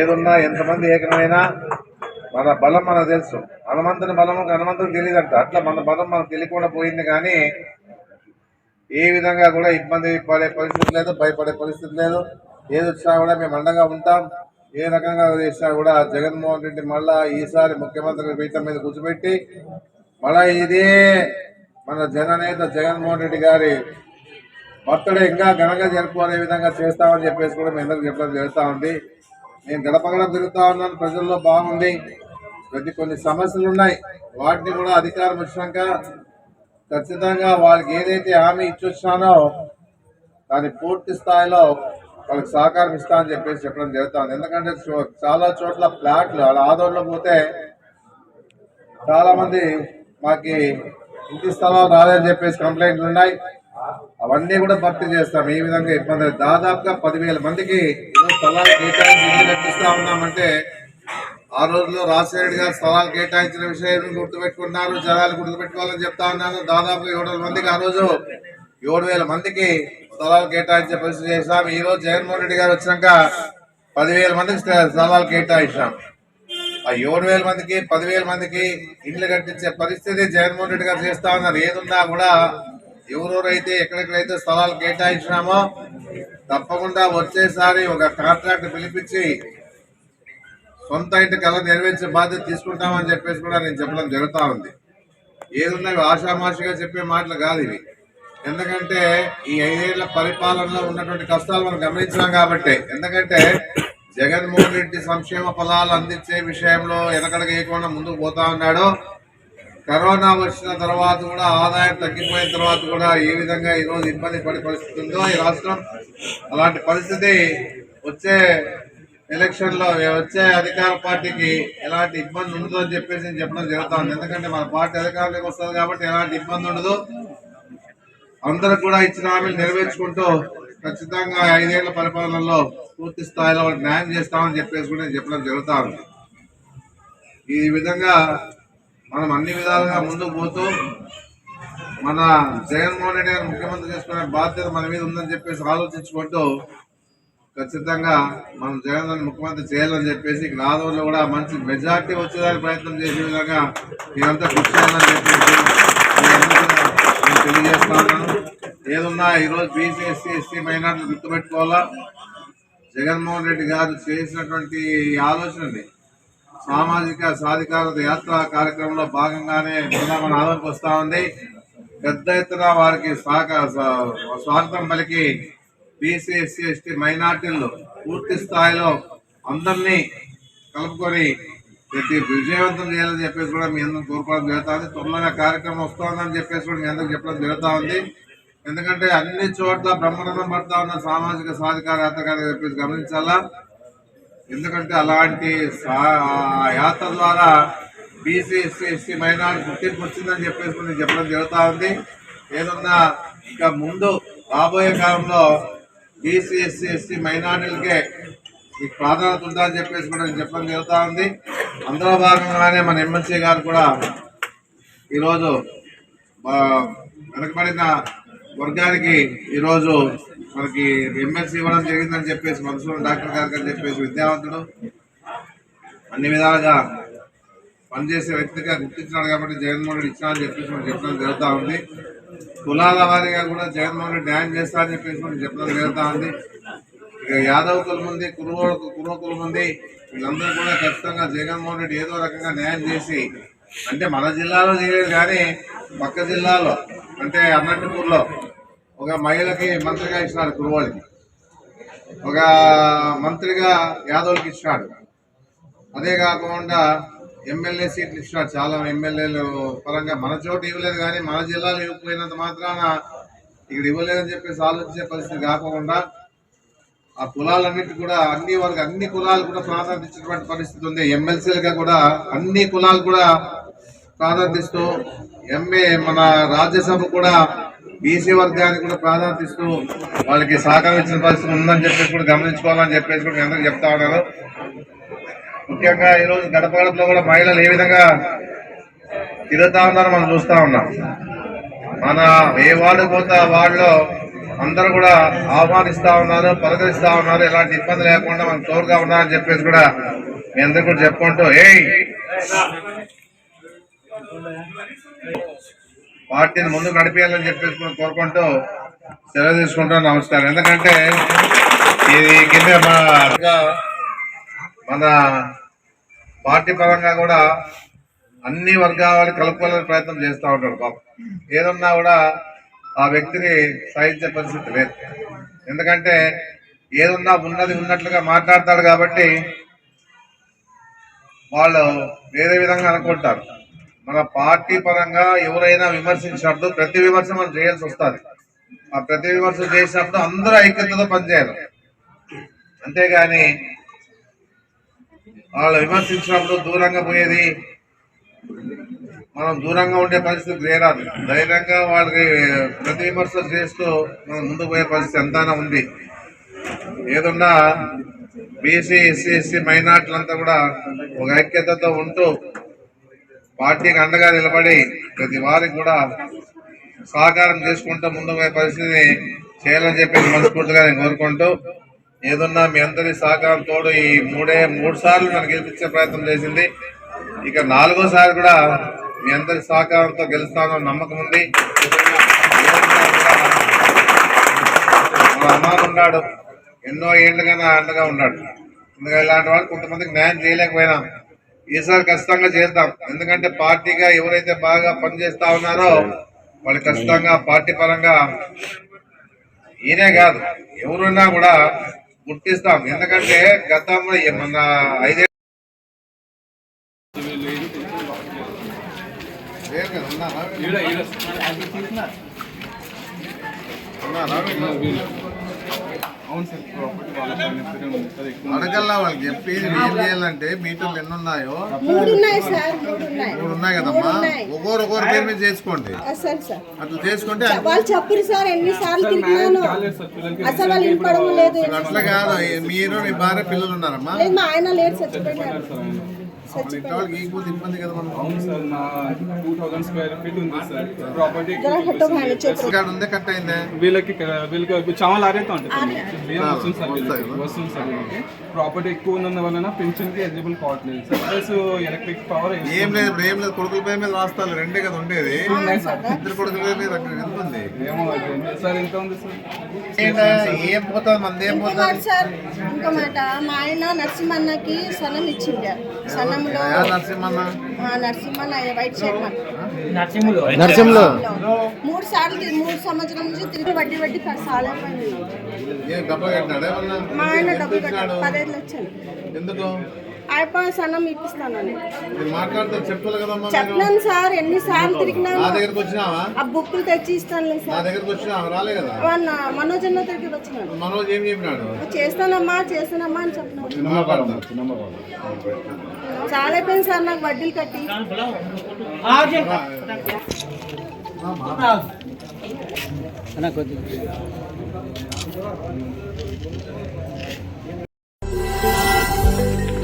ఏదున్నా ఎంతమంది ఏకమైనా మన బలం మనకు తెలుసు. హనుమంతుని బలము హనుమంతుని తెలియదంట. అట్లా మన బలం మనకు తెలియకుండా పోయింది కానీ ఏ విధంగా కూడా ఇబ్బంది పడే పరిస్థితి లేదు భయపడే పరిస్థితి లేదు. ఏది వచ్చినా కూడా మేము అండగా ఉంటాం. ఏ రకంగా చేసినా కూడా జగన్మోహన్ రెడ్డి మళ్ళా ఈసారి ముఖ్యమంత్రి పీఠం మీద కూర్చోబెట్టి మళ్ళా ఇదే మన జననేత జగన్మోహన్ రెడ్డి గారి బర్త్డే ఇంకా ఘనంగా జరుపుకునే విధంగా చేస్తామని చెప్పేసి కూడా మీ అందరికి చెప్పడం జరుగుతూ ఉంది. నేను గడపగడం తిరుగుతా ఉన్నాను. ప్రజల్లో బాగుంది. ప్రతి కొన్ని సమస్యలు ఉన్నాయి. వాటిని కూడా అధికారం వచ్చినాక ఖచ్చితంగా వాళ్ళకి ఏదైతే హామీ ఇచ్చొచ్చానో దాని పూర్తి స్థాయిలో వాళ్ళకి సహకారం ఇస్తా అని చెప్పేసి చెప్పడం జరుగుతుంది. ఎందుకంటే చో- చాలా చోట్ల ఫ్లాట్లు అలా ఆదోళనలో పోతే చాలామంది మాకు మాకి ఇంటి స్థలాలు రాలేదని చెప్పేసి కంప్లైంట్లు ఉన్నాయి. అవన్నీ కూడా భర్తీ చేస్తాం. ఈ విధంగా ఇబ్బంది దాదాపుగా పదివేల మందికి స్థలాలు కేటాయించి ఇల్లు కట్టిస్తా ఉన్నామంటే ఆ రోజుల్లో రాజశేఖర్ గారు స్థలాలు కేటాయించిన విషయం గుర్తుపెట్టుకున్నారు. జనాలు గుర్తుపెట్టుకోవాలని చెప్తా ఉన్నారు. దాదాపుగా ఏడు వేల మందికి ఆ రోజు ఏడు వేల మందికి స్థలాలు కేటాయించే పరిస్థితి చేశాం. ఈ రోజు జగన్మోహన్ రెడ్డి గారు వచ్చినాక పదివేల మందికి స్థలాలు కేటాయించాం. ఆ ఏడు వేల మందికి పదివేల మందికి ఇండ్లు కట్టించే పరిస్థితి జగన్మోహన్ రెడ్డి గారు చేస్తా ఉన్నారు. ఏదున్నా కూడా ఎవరెవరైతే ఎక్కడెక్కడైతే స్థలాలు కేటాయించినామో తప్పకుండా వచ్చేసారి ఒక కాంట్రాక్ట్ పిలిపించి సొంత ఇంటి కళ నెరవేర్చే బాధ్యత తీసుకుంటామని చెప్పేసి కూడా నేను చెప్పడం జరుగుతూ ఉంది. ఏదున్నా ఆషామాషిగా చెప్పే మాటలు కాదు ఇవి. ఎందుకంటే ఈ ఐదేళ్ళ పరిపాలనలో ఉన్నటువంటి కష్టాలు మనం గమనించాం కాబట్టి. ఎందుకంటే జగన్మోహన్ రెడ్డి సంక్షేమ ఫలాలు అందించే విషయంలో వెనకడగేయకుండా ముందుకు పోతా ఉన్నాడు. కరోనా వచ్చిన తర్వాత కూడా ఆదాయం తగ్గిపోయిన తర్వాత కూడా ఏ విధంగా ఈ రోజు ఇబ్బంది పడే పరిస్థితి ఉందో ఈ రాష్ట్రం అలాంటి పరిస్థితి వచ్చే ఎలక్షన్లో వచ్చే అధికార పార్టీకి ఎలాంటి ఇబ్బంది ఉండదు అని చెప్పేసి నేను చెప్పడం జరుగుతుంది ఎందుకంటే మన పార్టీ అధికారంలోకి వస్తుంది కాబట్టి ఎలాంటి ఇబ్బంది ఉండదు. అందరూ కూడా ఇచ్చిన హామీలు నెరవేర్చుకుంటూ ఖచ్చితంగా ఐదేళ్ళ పరిపాలనలో పూర్తి స్థాయిలో న్యాయం చేస్తామని చెప్పేసి కూడా నేను చెప్పడం జరుగుతాను ఈ విధంగా మనం అన్ని విధాలుగా ముందుకు పోతూ మన జగన్మోహన్ రెడ్డి గారు ముఖ్యమంత్రి చేసుకునే బాధ్యత మన మీద ఉందని చెప్పేసి ఆలోచించుకుంటూ ఖచ్చితంగా మనం జగన్ ముఖ్యమంత్రి చేయాలని చెప్పేసి ఇక్కడ ఆదోళనలో కూడా మంచి మెజార్టీ వచ్చేదానికి ప్రయత్నం చేసే విధంగా మీరంతా కృషి చేయాలని చెప్పేసి తెలియజేస్తున్నాను నేను ఏదున్నా ఈరోజు బీసీ ఎస్సీ ఎస్టీ మైనార్టీలు గుర్తుపెట్టుకోవాలా? జగన్మోహన్ రెడ్డి గారు చేసినటువంటి ఆలోచన ఆలోచనని సామాజిక సాధికారత యాత్ర కార్యక్రమంలో భాగంగానే మన ఆదరణకు వస్తా ఉంది. పెద్ద ఎత్తున వారికి స్వాగతం పలికి బీసీ ఎస్సీ ఎస్టీ మైనార్టీలు పూర్తి స్థాయిలో అందరినీ కలుపుకొని ప్రతి విజయవంతం చేయాలని చెప్పేసి కూడా మీ అందరం కోరుకోవడం జరుగుతుంది. త్వరలోనే కార్యక్రమం వస్తుందని చెప్పేసి కూడా మీ అందరికి చెప్పడం జరుగుతూ ఉంది. ఎందుకంటే అన్ని చోట్ల బ్రహ్మాండం పడతా ఉన్న సామాజిక సాధికార చెప్పేసి గమనించాలా? ఎందుకంటే అలాంటి సా- ఆ యాత్ర ద్వారా బీసీ ఎస్సీ ఎస్టీ మైనార్టీ గుర్తింపు వచ్చిందని చెప్పేసి నేను చెప్పడం జరుగుతూ ఉంది. ఏదన్నా ఇంకా ముందు రాబోయే కాలంలో బీసీ ఎస్సీ ఎస్టీ మైనార్టీలకే ఈ ప్రాధాన్యత ఉందని చెప్పేసి కూడా నేను చెప్పడం జరుగుతూ ఉంది. అందులో భాగంగానే మన ఎమ్మెల్సీ గారు కూడా ఈరోజు వెనకబడిన వర్గానికి ఈరోజు మనకి ఎమ్మెల్సీ ఇవ్వడం జరిగిందని చెప్పేసి మనసులో డాక్టర్ గారికి అని చెప్పేసి విద్యావంతుడు అన్ని విధాలుగా పనిచేసే వ్యక్తిగా గుర్తించినాడు కాబట్టి జగన్మోహన్ రెడ్డి ఇచ్చినా అని చెప్పేసి మనం చెప్పడం జరుగుతూ ఉంది. కులాల వారీగా కూడా జగన్మోహన్ రెడ్డి న్యాయం చేస్తా అని చెప్పేసి మనం చెప్పడం జరుగుతూ ఉంది. ఇక యాదవ్ కులం ఉంది కురువ కురువ కులం ఉంది. వీళ్ళందరూ కూడా ఖచ్చితంగా జగన్మోహన్ రెడ్డి ఏదో రకంగా న్యాయం చేసి అంటే మన జిల్లాలో చేయలేదు కానీ పక్క జిల్లాలో అంటే అన్నట్టుపూర్లో ఒక మహిళకి మంత్రిగా ఇచ్చినాడు కురువాడికి ఒక మంత్రిగా యాదవ్కి ఇచ్చినాడు. అదే కాకుండా ఎమ్మెల్యే సీట్లు ఇచ్చినాడు. చాలా ఎమ్మెల్యేలు పరంగా మన చోటు ఇవ్వలేదు కానీ మన జిల్లాలో ఇవ్వకపోయినంత మాత్రాన ఇక్కడ ఇవ్వలేదని చెప్పేసి ఆలోచించే పరిస్థితి కాకుండా ఆ కులాలన్నిటి కూడా అన్ని వాళ్ళకి అన్ని కులాలు కూడా ప్రాధాన్యత ఇచ్చినటువంటి పరిస్థితి ఉంది. ఎమ్మెల్సీలుగా కూడా అన్ని కులాలు కూడా ప్రాధాన్యత ఇస్తూ ఎంఏ మన రాజ్యసభ కూడా బీసీ వర్గానికి కూడా ప్రాధాన్యత ఇస్తూ వాళ్ళకి సహకరించిన పరిస్థితి ఉందని చెప్పేసి కూడా గమనించుకోవాలని చెప్పేసి కూడా నేను అందరికీ చెప్తా ఉన్నారు ముఖ్యంగా ఈరోజు గడప గడపలో కూడా మహిళలు ఏ విధంగా తిరుగుతా ఉన్నారో మనం చూస్తా ఉన్నాం. మన ఏ వార్డు పోతే ఆ వార్డులో అందరూ కూడా ఆహ్వానిస్తా ఉన్నారు పలకరిస్తా ఉన్నారు. ఎలాంటి ఇబ్బంది లేకుండా మనం తోడుగా ఉన్నారని చెప్పేసి కూడా మీ అందరు కూడా చెప్పుకుంటూ ఏయ్ పార్టీని ముందుకు నడిపేయాలని చెప్పేసి కోరుకుంటూ సెలవు తీసుకుంటూ నమస్కారం. ఎందుకంటే ఇది కింద మన పార్టీ పరంగా కూడా అన్ని వర్గాలు కలుపుకోవాలని ప్రయత్నం చేస్తూ ఉంటాడు పాపం. ఏదన్నా కూడా ఆ వ్యక్తిని సహించే పరిస్థితి లేదు. ఎందుకంటే ఏదున్నా ఉన్నది ఉన్నట్లుగా మాట్లాడతాడు కాబట్టి వాళ్ళు వేరే విధంగా అనుకుంటారు. మన పార్టీ పరంగా ఎవరైనా విమర్శించినప్పుడు ప్రతి విమర్శ మనం చేయాల్సి వస్తుంది. ఆ ప్రతి విమర్శ చేసినప్పుడు అందరూ ఐక్యతతో పనిచేయాలి. అంతేగాని వాళ్ళు విమర్శించినప్పుడు దూరంగా పోయేది మనం దూరంగా ఉండే పరిస్థితి లేరాదు. ధైర్యంగా వాళ్ళకి ప్రతి విమర్శ చేస్తూ మనం ముందుకు పోయే పరిస్థితి ఎంతైనా ఉంది. ఏదున్నా బీసీ ఎస్సీ ఎస్సీ మైనార్టీలంతా కూడా ఒక ఐక్యతతో ఉంటూ పార్టీకి అండగా నిలబడి ప్రతి వారికి కూడా సహకారం చేసుకుంటూ ముందుకు పరిస్థితిని చేయాలని చెప్పి మనస్ఫూర్తిగా నేను కోరుకుంటూ ఏదన్నా మీ అందరి సహకారం తోడు ఈ మూడే మూడు సార్లు నన్ను గెలిపించే ప్రయత్నం చేసింది. ఇక నాలుగోసారి కూడా మీ అందరి సహకారంతో గెలుస్తానని నమ్మకం ఉంది. మా అమ్మాను ఉన్నాడు. ఎన్నో ఏళ్ళుగా నా అండగా ఉన్నాడు. ఎందుకంటే ఇలాంటి వాళ్ళు కొంతమందికి న్యాయం చేయలేకపోయినా ఈసారి ఖచ్చితంగా చేద్దాం. ఎందుకంటే పార్టీగా ఎవరైతే బాగా పనిచేస్తా ఉన్నారో వాళ్ళు ఖచ్చితంగా పార్టీ పరంగా ఈయనే కాదు ఎవరున్నా కూడా గుర్తిస్తాం. ఎందుకంటే గతంలో మన ఐదే ఉన్నారా? అడగల్లా వాళ్ళకి? చెప్పి ఏం చేయాలంటే మీటర్లు ఎన్ని ఉన్నాయో? మూడు ఉన్నాయి సార్ మూడు ఉన్నాయి మూడు ఉన్నాయి కదమ్మా. ఒక్కొరు ఒక్కొరు పేరు మీద చేసుకోండి. ఆ, సరే సార్. అట్లా చేసుకుంటే వాళ్ళు చెప్పరు సార్ ఎన్ని సార్లు తిరిగినాను అసలు వాళ్ళు ఇంపడం లేదు. అట్లా కాదు మీరు మీ భార్య పిల్లలు ఉన్నారమ్మా? మా ఆయన చచ్చిపోయినారు వాళ్ళకి ఈకపోతే ఇబ్బంది కదా మనం అవును సార్ నా టూ థౌసండ్ స్క్వేర్ ఫీట్ ఉంది సార్. ప్రాపర్టీ జర హెట్టో భాని చెప్పు కార్డు ఉందే కట్ అయిందే? వీళ్ళకి చాలా లారీతో ఉంటుంది వస్తుంది సార్ వస్తుంది సార్ ప్రాపర్టీ ఎక్కువ ఉన్నందు వలన పెన్షన్కి ఎలిజిబుల్ కావట్లేదు సార్. ప్లస్ ఎలక్ట్రిక్ పవర్ ఏం లేదు ఏం లేదు. కొడుకుల పేరు మీద రాస్తారు రెండే కదా ఉండేది. ఇద్దరు కొడుకుల పేరు మీద అక్కడ ఎంత ఉంది? ఏమో. సార్. ఎంత ఉంది సార్. ఏం పోతుంది మంది ఏం పోతుంది సార్ ఇంకో మాట. మా ఆయన నరసింహన్నకి సనం ఇచ్చిండే. సనంలో వైట్. నరసింహలో. మూడు సార్లు మూడు సంవత్సరం నుంచి తిరిగి వడ్డీ వడ్డీ సాలైపోయింది ఏం డబ్బా కట్టినాడు ఏమన్నా మా ఆయన డబ్బులు? కట్టాడు పదహైదు లక్షలు సన్నం ఇప్పిస్తానని. నేను మాట్లాడితే చెప్పాలి కదమ్మా మీరు? చెప్పినాను సార్ ఎన్ని సార్లు నా తిరిగినాను దగ్గరకు వచ్చినావా? ఆ బుక్కులు తెచ్చి ఇస్తానులే నా సార్ దగ్గరకు వచ్చినావా? రాలే కదా. మొన్న మనోజ్ అన్న దగ్గరికి వచ్చినాడు. మనోజ్ ఏం చెప్పినాడు? చేస్తానమ్మా చేస్తానమ్మా అని చెప్పినాడు. చాలా అయిపోయింది సార్ నాకు వడ్డీలు కట్టి.